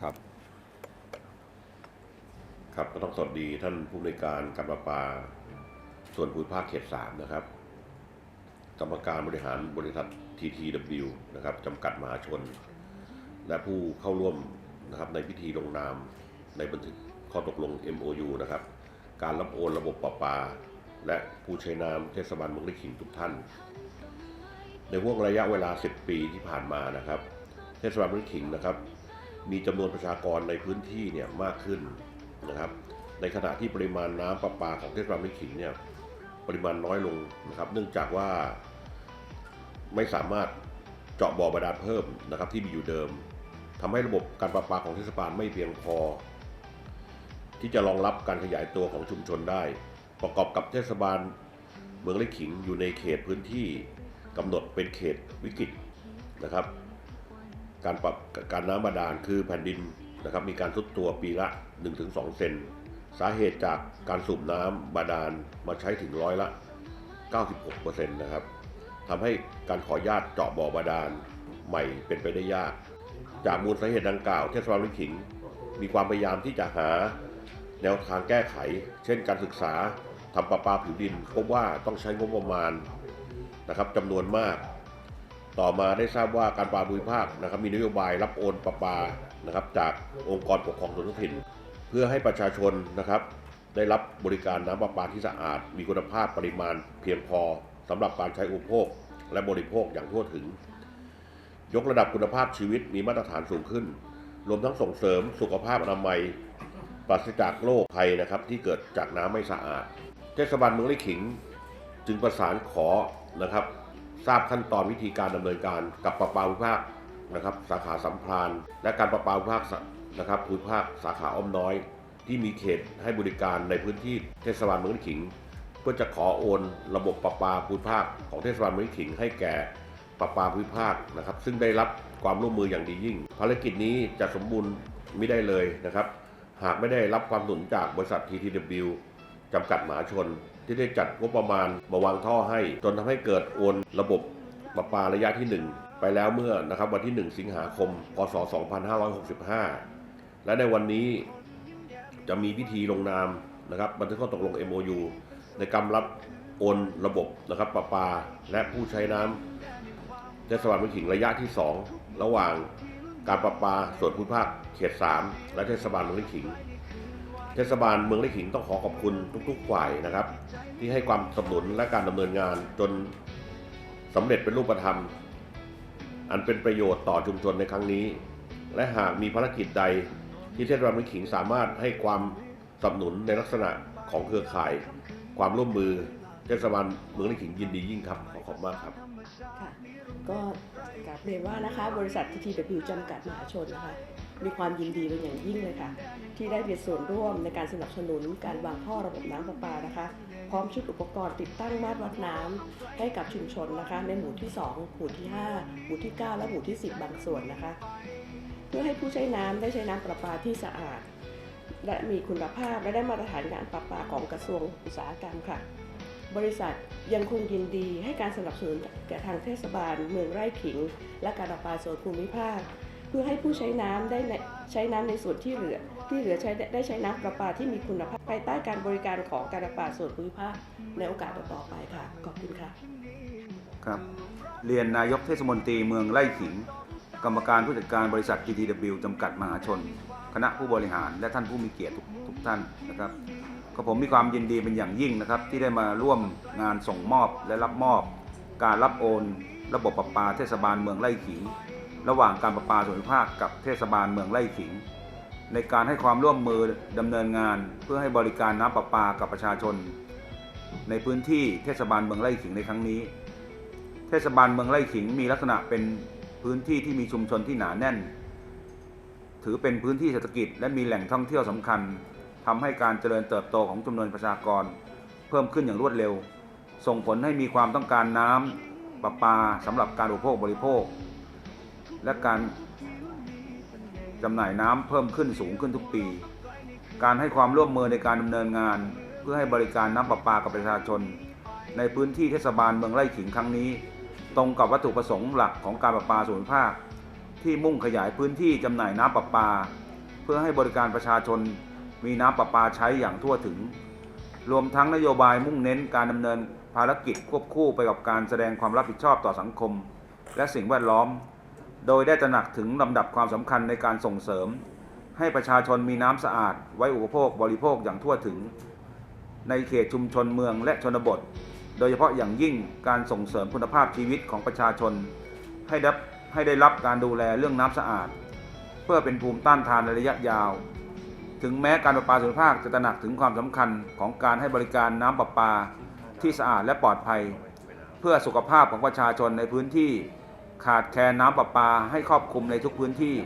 ครับ ครับก็ต้องสวัสดีท่านผู้ในการการประปา ส่วนภูมิภาคเขตสามนะครับ กรรมการบริหารบริษัท TTW นะครับจำกัดมหาชน และผู้เข้าร่วมนะครับในพิธีลงนามในบันทึกข้อตกลง MOU นะครับ การรับโอนระบบประปา และผู้ใช้น้ำเทศบาลเมืองลิขิงทุกท่าน ในห่วงระยะเวลา 10 ปีที่ผ่านมานะครับ เทศบาลเมืองลิขิงนะครับ มีจำนวนประชากรในพื้นที่เนี่ยมากขึ้นนะครับ ในขณะที่ปริมาณน้ำประปาของเทศบาลเมืองลิขิงเนี่ยปริมาณน้อยลงนะครับ เนื่องจากว่าไม่สามารถเจาะบ่อบาดาลเพิ่มนะครับ ที่มีอยู่เดิมทำให้ระบบการประปาของเทศบาลไม่เพียงพอ ที่จะรองรับการขยายตัวของชุมชนได้ ประกอบกับเทศบาลเมืองเล็กขิงอยู่ในเขตพื้นที่กำหนดเป็นเขตวิกฤตนะครับ การปรับการน้ำบาดาลคือแผ่นดินนะครับมีการทรุดตัวปีละ 1-2 เซน สาเหตุจากการสูบน้ำบาดาลมาใช้ถึงร้อยละ 96%นะครับทำให้การขอญาตเจาะบ่อบาดาลใหม่เป็นไปได้ยาก จากมูลสาเหตุดังกล่าวเทศบาลลิขิง มีความพยายามที่จะหาแนวทางแก้ไข เช่นการศึกษาทำประปาผิวดินพบว่าต้องใช้งบประมาณนะครับจำนวนมาก ต่อมาได้ทราบว่าการปลาภูมิภาคนะครับมีนโยบายรับโอนประปานะครับจากองค์กรปกครองส่วนท้องถิ่น เพื่อให้ประชาชนนะครับ ได้รับบริการน้ำประปาที่สะอาด มีคุณภาพปริมาณ เพียงพอสำหรับการใช้อุปโภค และบริโภคอย่างทั่วถึง ยกระดับคุณภาพชีวิตมีมาตรฐานสูงขึ้น รวมทั้งส่งเสริมสุขภาพอนามัยปราศจากโรคภัยนะครับที่เกิดจากน้ำไม่สะอาด เทศบาลเมืองลิขิง จึงประสานขอนะครับ ทราบขั้นตอนวิธีการดำเนินการกับประปาภูภาคนะครับสาขาสัมพรานและการประปาภูภาคนะครับภูมิภาคสาขาอ้อมน้อย ที่มีเขตให้บริการในพื้นที่เทศบาลเมืองขิง เพื่อจะขอโอนระบบประปาภูมิภาคของเทศบาลเมืองขิง ให้แก่ประปาภูมิภาคนะครับ ซึ่งได้รับความร่วมมืออย่างดียิ่ง ภารกิจนี้จะสมบูรณ์ไม่ได้เลยนะครับ หากไม่ได้รับความสนุนจากบริษัท TTW จำกัดมหาชน ที่ได้จัดงบประมาณมาวางท่อให้ จนทำให้เกิดโอนระบบประปาระยะที่ 1 ไปแล้วเมื่อนะครับวันที่ 1 สิงหาคมพศ2565 และในวันนี้จะมีพิธีลงนามนะครับบันทึกข้อตกลง MOU ในการรับโอนระบบนะครับประปาและผู้ใช้น้ำเทศบาลเมืองขิงระยะที่ 2 ระหว่างการประปาส่วนภูมิภาคเขต 3 และเทศบาลเมืองขิง เทศบาลเมืองลิขิงต้องขอขอบคุณทุกๆฝ่ายนะครับ ที่ให้ความสนับสนุนและการดำเนินงานจนสำเร็จเป็นรูปธรรม อันเป็นประโยชน์ต่อชุมชนในครั้งนี้ และหากมีภารกิจใดที่เทศบาลเมืองขิงสามารถให้ความสนับสนุนในลักษณะของเครือข่าย ความร่วมมือเทศบาลเมืองลิขิงยินดียิ่งครับขอขอบมากครับค่ะก็กราบเรียนว่านะคะบริษัท TTW จำกัดมหาชนนะคะ มีความยินดีเป็นอย่างยิ่งเลยค่ะ ที่ได้มีส่วนร่วมในการสนับสนุนการวางท่อระบบน้ำประปานะคะ พร้อมชุดอุปกรณ์ติดตั้งมาตรวัดน้ำให้กับชุมชนนะคะ ในหมู่ที่ 2 หมู่ที่ 5 หมู่ที่ 9 และหมู่ที่ 10 บางส่วนนะคะ เพื่อให้ผู้ใช้น้ำได้ใช้น้ำประปาที่สะอาด และมีคุณภาพและได้มาตรฐานการประปาของกระทรวงอุตสาหกรรมค่ะบริษัทยังคงยินดีให้การสนับสนุนแก่ทางเทศบาลเมืองไร่ขิง และการประปาส่วนภูมิภาค พื่อให้ผู้ใช้น้ำได้ใช้น้ำในส่วนที่เหลือ ที่เหลือใช้ได้ใช้น้ำประปาที่มีคุณภาพภายใต้การบริการของการประปาส่วนภูมิภาคในโอกาสต่อไปค่ะ ขอบคุณค่ะ ครับ เรียนนายกเทศมนตรีเมืองไร่ขิง กรรมการผู้จัดการบริษัท GTW จำกัดมหาชน คณะผู้บริหารและท่านผู้มีเกียรติทุกทุกท่านนะครับก็ผมมีความยินดีเป็นอย่างยิ่งนะครับ ที่ได้มาร่วมงานส่งมอบและรับมอบ การรับโอน ระบบประปาเทศบาลเมืองไร่ขิง ระหว่างการประปาส่วนภูมิภาคกับเทศบาลเมืองไร่ขิง ในการให้ความร่วมมือดำเนินงาน เพื่อให้บริการน้ำประปากับประชาชน ในพื้นที่เทศบาลเมืองไร่ขิงในครั้งนี้ เทศบาลเมืองไร่ขิงมีลักษณะเป็นพื้นที่ที่มีชุมชนที่หนาแน่น ถือเป็นพื้นที่เศรษฐกิจ และมีแหล่งท่องเที่ยวสำคัญทำให้การเจริญเติบโตของจำนวนประชากร เพิ่มขึ้นอย่างรวดเร็ว ส่งผลให้มีความต้องการน้ำประปาสำหรับการอุปโภคบริโภค และการจำหน่ายน้ำเพิ่มขึ้นสูงขึ้นทุกปี การให้ความร่วมมือในการดำเนินงาน เพื่อให้บริการน้ำประปากับประชาชน ในพื้นที่เทศบาลเมืองไร่ขิงครั้งนี้ ตรงกับวัตถุประสงค์หลักของการประปาส่วนภาค ที่มุ่งขยายพื้นที่จำหน่ายน้ำประปา เพื่อให้บริการประชาชนมีน้ำประปาใช้อย่างทั่วถึง รวมทั้งนโยบายมุ่งเน้นการดำเนินภารกิจควบคู่ไปกับการแสดงความรับผิดชอบต่อสังคม และสิ่งแวดล้อม โดยได้ตระหนักถึงลำดับความสำคัญในการส่งเสริม ให้ประชาชนมีน้ำสะอาด ไว้อุปโภคบริโภคอย่างทั่วถึง ในเขตชุมชนเมืองและชนบท โดยเฉพาะอย่างยิ่งการส่งเสริมคุณภาพชีวิตของประชาชน ให้ได้ให้ได้รับการดูแลเรื่องน้ำสะอาด เพื่อเป็นภูมิต้านทานในระยะยาว ถึงแม้การประปาส่วนภาคจะตระหนักถึงความสำคัญของการให้บริการน้ำประปาที่สะอาดและปลอดภัย เพื่อสุขภาพของประชาชนในพื้นที่ ขาดแคลนน้ำประปาให้ครอบคลุมในทุกพื้นที่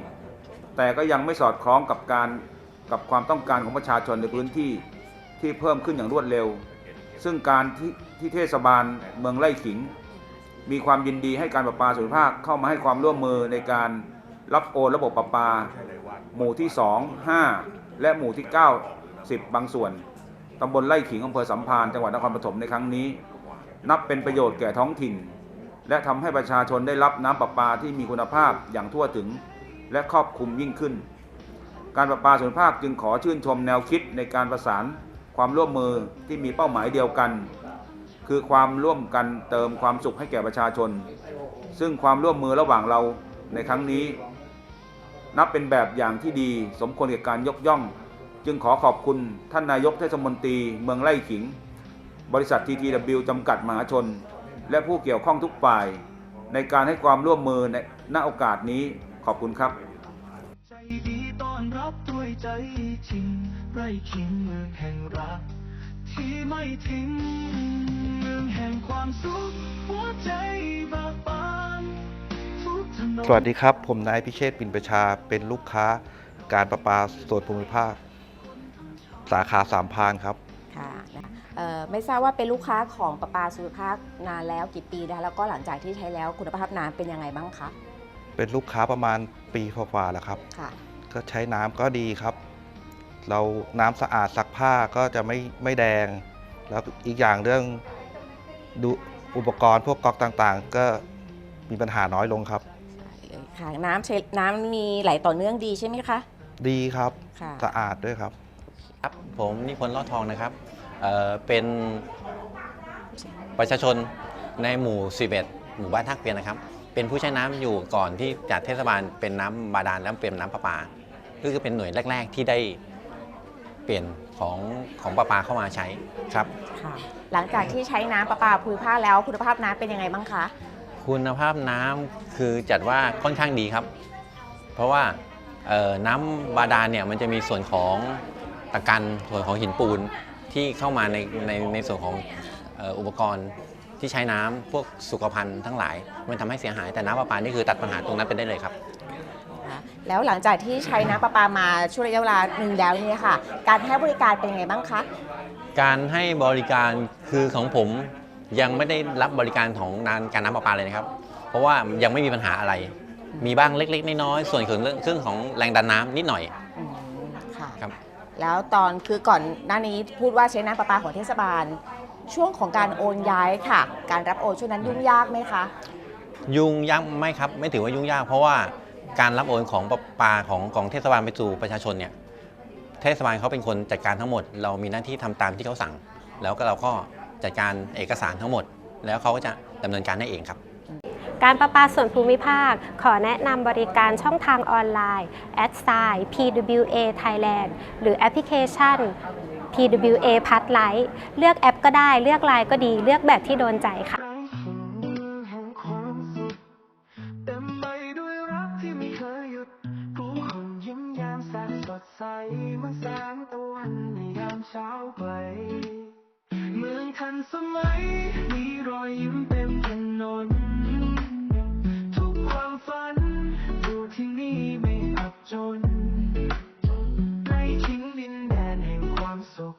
แต่ก็ยังไม่สอดคล้องกับการกับความต้องการของประชาชนในพื้นที่ที่เพิ่มขึ้นอย่างรวดเร็ว ซึ่งการที่ที่เทศบาลเมืองไร่ขิง มีความยินดีให้การประปาส่วนภาคเข้ามาให้ความร่วมมือในการรับโอนระบบประปา หมู่ที่ 2 5 และหมู่ที่ 9 10 บางส่วนตำบลไร่ขิงอำเภอสัมพันธ์จังหวัดนครปฐมในครั้งนี้ นับเป็นประโยชน์แก่ท้องถิ่น และทำให้ประชาชนได้รับน้ำประปาที่มีคุณภาพอย่างทั่วถึง และครอบคลุมยิ่งขึ้น การประปาส่วนภาคจึงขอชื่นชมแนวคิดในการประสานความร่วมมือที่มีเป้าหมายเดียวกัน คือความร่วมกันเติมความสุขให้แก่ประชาชน ซึ่งความร่วมมือระหว่างเราในครั้งนี้ นับเป็นแบบอย่างที่ดีสมควรแก่การยกย่อง จึงขอขอบคุณท่านนายกเทศมนตรีเมืองไร่ขิง บริษัท TTW จำกัดมหาชน และผู้เกี่ยวข้องทุกฝ่าย ในการให้ความร่วมมือในณโอกาสนี้ขอบคุณครับใจดีต้อนรับด้วยใจจริงไรขิงเมืองแห่งรัก ที่ไม่ทิ้งเมืองแห่งความสุขหัวใจเบิกบานทุกถนนสวัสดีครับ ผมนายพิเชษฐ์ปินประชาเป็นลูกค้าการประปาส่วนภูมิภาค สาขาสามพรานครับ ไม่ทราบว่าเป็นลูกค้าของประปาสุขภาพนานแล้วกี่ปีนะคะแล้วก็หลังจากที่ใช้แล้วคุณภาพน้ำเป็นยังไงบ้างคะเป็นลูกค้าประมาณปีกว่าๆแล้วครับ ค่ะก็ใช้น้ำก็ดีครับ เราน้ำสะอาดซักผ้าก็จะไม่ไม่แดง แล้วอีกอย่างเรื่องดูอุปกรณ์พวกก๊อกต่างๆ ก็มีปัญหาน้อยลงครับเลยค่ะน้ำใช้น้ำมีไหลต่อเนื่องดีใช่ไหมคะดีครับค่ะ สะอาดด้วยครับ ครับผมนิพนธ์ลอดทองนะครับ เอ่อเป็นประชาชนในหมู่ 11 หมู่บ้านทักเปียนนะครับ เป็นผู้ใช้น้ำอยู่ก่อนที่จากเทศบาลเป็นน้ำบาดาลแล้วเป็นน้ำประปาก็คือเป็นหน่วยแรก ๆ ที่ได้เปลี่ยนของของประปาเข้ามาใช้ครับค่ะหลังจากที่ใช้น้ำประปาภูมิภาคแล้วคุณภาพน้ำเป็นยังไงบ้างคะ คุณภาพน้ำคือจัดว่าค่อนข้างดีครับ เพราะว่าเอ่อน้ำบาดาลเนี่ยมันจะมีส่วนของตะกันส่วนของหินปูน ที่เข้ามาในในในส่วนของเอ่ออุปกรณ์ที่ใช้น้ำพวกสุขภัณฑ์ทั้งหลาย มันทำให้เสียหายแต่น้ำประปานี่คือตัดปัญหาตรงนั้นไปได้เลยครับค่ะแล้วหลังจากที่ใช้น้ำประปามาช่วงระยะเวลาหนึ่งแล้วเนี่ยค่ะ การให้บริการเป็นยังไงบ้างคะ การให้บริการคือของผมยังไม่ได้รับบริการของนานการน้ำประปาเลยนะครับ เพราะว่ายังไม่มีปัญหาอะไร มีบ้างเล็กๆน้อยๆส่วนของเรื่องเครื่องของแรงดันน้ำนิดหน่อย อืมค่ะครับ แล้วตอนคือก่อนหน้านี้พูดว่าใช้น้ำประปาของเทศบาล ช่วงของการโอนย้ายค่ะ การรับโอนช่วงนั้นยุ่งยากไหมคะ ยุ่งยากไม่ครับ ไม่ถือว่ายุ่งยาก เพราะว่าการรับโอนของประปาของของเทศบาลไปสู่ประชาชนเนี่ยเทศบาลเขาเป็นคนจัดการทั้งหมด เรามีหน้าที่ทำตามที่เขาสั่ง แล้วก็เราก็จัดการเอกสารทั้งหมด แล้วเขาก็จะดำเนินการให้เองครับ การประปาส่วนภูมิภาค ขอแนะนำบริการช่องทางออนไลน์ a d s i g n PWA Thailand หรือแอปพลิเคชัน PWA p a s l i g h t เลือกแอปก็ได้เลือกไลน์ก็ดีเลือกแบบที่โดนใจค่ะใสมือนแสงตะวันในยามเช้าไกลเมืองทันสมัยมีรอยยิ้มเต็มถนน ไม่อับจนใกล้ทิ้งดินแดนแห่งความสุข